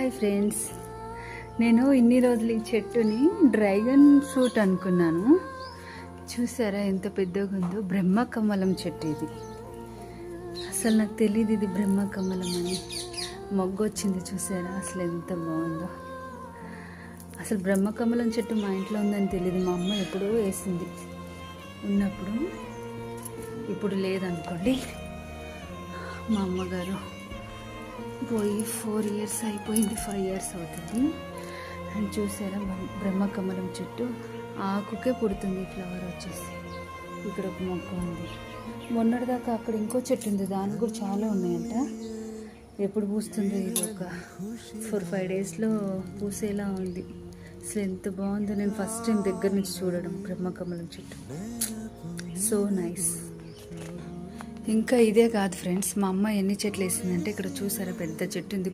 Hi friends. నేను ఇన్ని రోజులు ఈ చెట్టుని డ్రాగన్ ఫ్రూట్ అనుకున్నాను. చూసారా ఎంత పెద్దగా ఉందో? బ్రహ్మకమలం చెట్టు ఇది. అసలు నాకు తెలియదు ఇది బ్రహ్మ కమలం అని. మొగ్గు వచ్చింది చూసారా? అసలు ఎంత బాగుందో. అసలు బ్రహ్మ కమలం చెట్టు మా ఇంట్లో ఉందని తెలియదు మా అమ్మ ఎప్పుడో వేసింది. ఉన్నప్పుడు ఇప్పుడు లేదనుకోండి. మా అమ్మగారు పోయి ఫోర్ ఇయర్స్ అయిపోయింది ఫైవ్ ఇయర్స్ అవుతుంది. అండ్ చూసారా బ్రహ్మ- బ్రహ్మకమలం చెట్టు ఆకుకే పుడుతుంది ఫ్లవర్ వచ్చేసి. ఇక్కడ ఒక మొక్క ఉంది. మొన్నటిదాకా అక్కడ ఇంకో చెట్టు ఉంది దాని కూడా చాలా ఉన్నాయంట. ఎప్పుడు పూస్తుంది ఇది ఒక ఫోర్ ఫైవ్ డేస్లో పూసేలా ఉంది. అసలు ఎంత బాగుందో నేను ఫస్ట్ టైం దగ్గర నుంచి చూడడం బ్రహ్మకమలం చెట్టు. So nice. ఇంకా ఇదే కాదు ఫ్రెండ్స్ మా అమ్మ ఎన్ని చెట్లు వేసిందంటే ఇక్కడ చూసారా పెద్ద చెట్టు ఉంది.